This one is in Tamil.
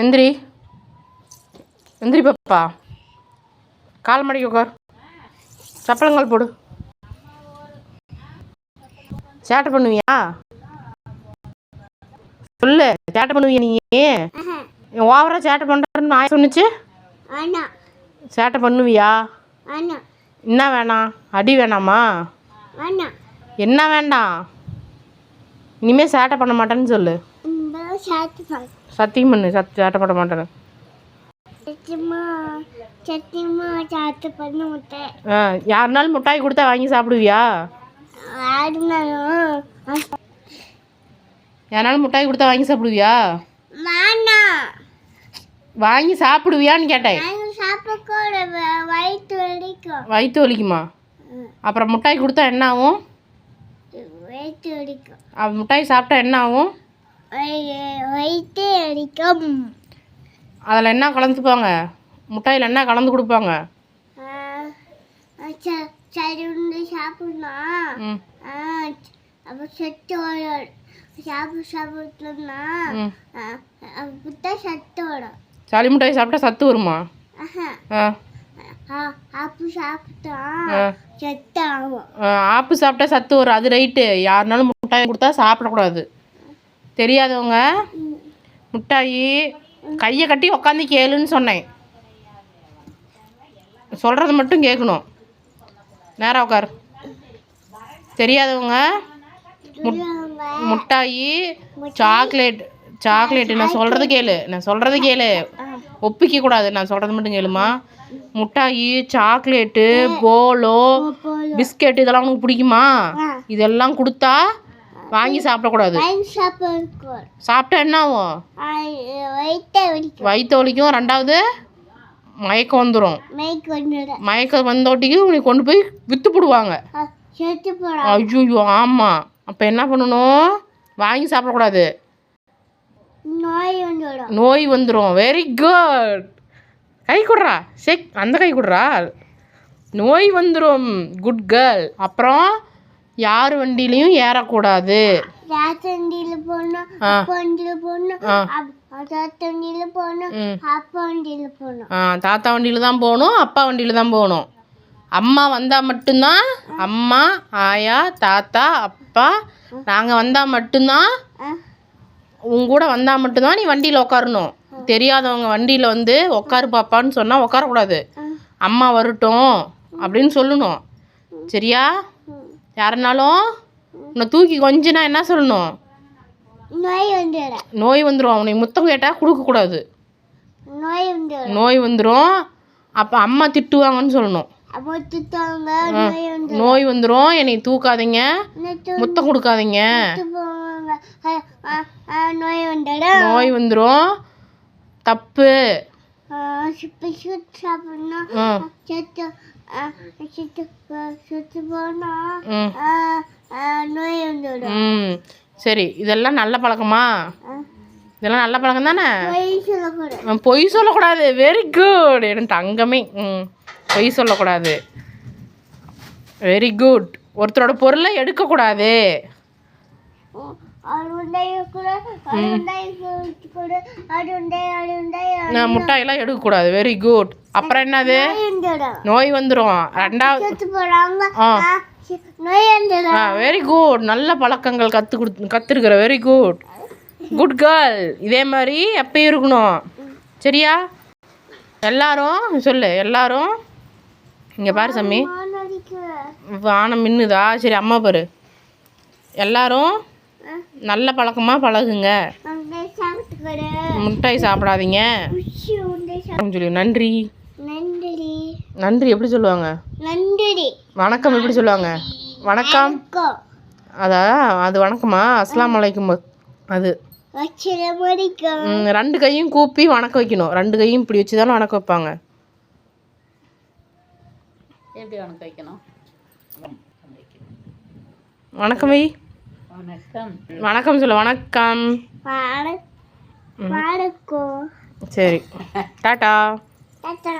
எந்திரி. எந்திரி பாப்பா. கால் மடிக்கு உட்கார் சப்பளங்கால் போடு. சேட்டை பண்ணுவியா? சொல்லு சேட்டை பண்ணுவியா நீ? ஓவரா சேட்டை பண்ணுறன்னு நான் சொன்னுச்சு? சேட்டை பண்ணுவியா? என்ன வேணாம் அடி வேணாமா? என்ன வேண்டாம்? இனிமேல் சேட்டை பண்ண மாட்டேன்னு சொல்லு. சத்தியம் பண்ணு சத் சேட்டை பண்ண சாத்து மாட்டேன். யாருனாலும் மிட்டாய் கொடுத்தா வாங்கி சாப்பிடுவியா? யாருனாலும். மிட்டாய் கொடுத்தா வாங்கி சாப்பிடுவியா? வாங்கி சாப்பிடுவியான்னு கேட்டேன். வயிற்று வலிக்கும். அப்புறம் மிட்டாய் கொடுத்தா என்ன ஆகும்? மிட்டாய் சாப்பிட்டா என்ன ஆகும்? வயிற்று வலிக்கும் அதில் என்ன கலந்துப்பாங்க மிட்டாயில் என்ன கலந்து கொடுப்பாங்க? ஆ, ச- சரி உண்டு சாப்பிடலாம் ம் அப்போ சத்து வரும் சாப்பிட சாப்பிட்டோம்னா ம். அப்பதான் சத்து வரும் சளி மிட்டாய் சாப்பிட்டா சத்து வருமா? ஆஹா. ஆ. ஆ, அப்போ சாப்பிட்டா. சத்து ஆகும் ஆப்பு சாப்பிட்டா சத்து வரும். அது ரைட்டு யாருனாலும் மிட்டாய் கொடுத்தா சாப்பிடக்கூடாது. தெரியாதவங்க மிட்டாயி கையை கட்டி உக்காந்து கேளுன்னு சொன்னேன். சொல்கிறத மட்டும் கேட்கணும். நேரா உட்கார் தெரியாதவங்க பெரியவங்க மிட்டாயி சாக்லேட் சாக்லேட் நான் சொல்கிறது கேளு. நான் சொல்கிறது கேளு. ஒப்பிக்க கூடாது. நான் சொல்கிறது மட்டும் கேளுமா? மிட்டாயி சாக்லேட்டு போலோ பிஸ்கெட் இதெல்லாம் உனக்கு பிடிக்குமா. இதெல்லாம் கொடுத்தா வாங்கி சாப்பிடக்கூடாது. சாப்பிட்டா என்ன ஆகும் வயிற்று வலிக்கும். ரெண்டாவது மயக்கம் வந்துடும் மயக்கம் வந்தோட்டிக்கு உனக்கு கொண்டு போய் விற்று போடுவாங்க. ஐயோ ஆமாம் அப்போ என்ன பண்ணணும்? வாங்கி சாப்பிடக்கூடாது. நோய் வந்துடும் நோய் வந்துடும் வெரி குட் கை கொடுறா. செக் அந்த கை கொடுறா. நோய் வந்துடும் குட் கேர்ள் அப்புறம் யார் வண்டியிலையும் ஏறக்கூடாது. தாத்தா வண்டியில் தான் போகணும் அப்பா வண்டியில் தான் போகணும். அம்மா வந்தால் மட்டும்தான் அம்மா ஆயா தாத்தா அப்பா நாங்கள் வந்தால் மட்டும்தான் உங்க கூட வந்தால் மட்டும்தான் நீ வண்டியில் உட்காரணும் தெரியாதவங்க வண்டியில் வந்து உட்காரு பாப்பான்னு சொன்னால் உட்காரக்கூடாது அம்மா வரட்டும் அப்படின்னு சொல்லணும். சரியா? யாருனாலும் உன்னை தூக்கி கொஞ்சினா என்ன சொல்லணும்? நோய் வந்துடும். நோய் வந்துடும் அவனை முத்தம் கேட்டால் கொடுக்கக்கூடாது நோய் வந்துடும். நோய் வந்துடும் அப்போ அம்மா திட்டுவாங்கன்னு சொல்லணும். நோய் வந்துடும். என்னை தூக்காதீங்க. முத்தம் கொடுக்காதீங்க. நோய் வந்துடும். தப்பு. சாப்பிடணும் செத்து செத்து போனால் நோய் வந்துடும் ம் சரி இதெல்லாம் நல்ல பழக்கமா இதெல்லாம் நல்ல பழக்கம் தானே பொய் சொல்லக்கூடாது வெரி குட் எனக்கு தங்கமே ம் பொய் சொல்லக்கூடாது வெரி குட் ஒருத்தரோட பொருளை எடுக்கக்கூடாது நான் முட்டாயெல்லாம் எடுக்கக்கூடாது. வெரி குட் அப்புறம் என்னது? நோய் வந்துடும் ரெண்டாவது ஆ. வெரி குட் நல்ல பழக்கங்கள் கற்று கொடு கற்றுருக்குற வெரி குட் குட் கேர்ள் இதே மாதிரி எப்பயும் இருக்கணும். சரியா? எல்லாரும் சொல்லு. எல்லாரும். இங்கே பாரு சாமி. வானம் மின்னுதா? சரி அம்மா பாரு. எல்லாரும் நல்ல பழக்கமாக பழகுங்க. மிட்டாய் சாப்பிடாதீங்க. சொல்லி நன்றி. நன்றி. நன்றி எப்படி சொல்லுவாங்க? நன்றி. வணக்கம் எப்படி சொல்லுவாங்க? வணக்கம். அதா அது வணக்கமா? அஸ்லாம் வலைக்கும் அது. ரெண்டு கையும் கூப்பி வணக்கம் வைக்கணும். ரெண்டு கையும் இப்படி வச்சு தானே வணக்கம் வைப்பாங்க. எப்படி உனக்கு வைக்கணும்? வணக்கம் வை. வணக்கம். வணக்கம் சொல்லு வணக்கம். பாட பாடக்கோ. சரி. டாட்டா. தாத்தா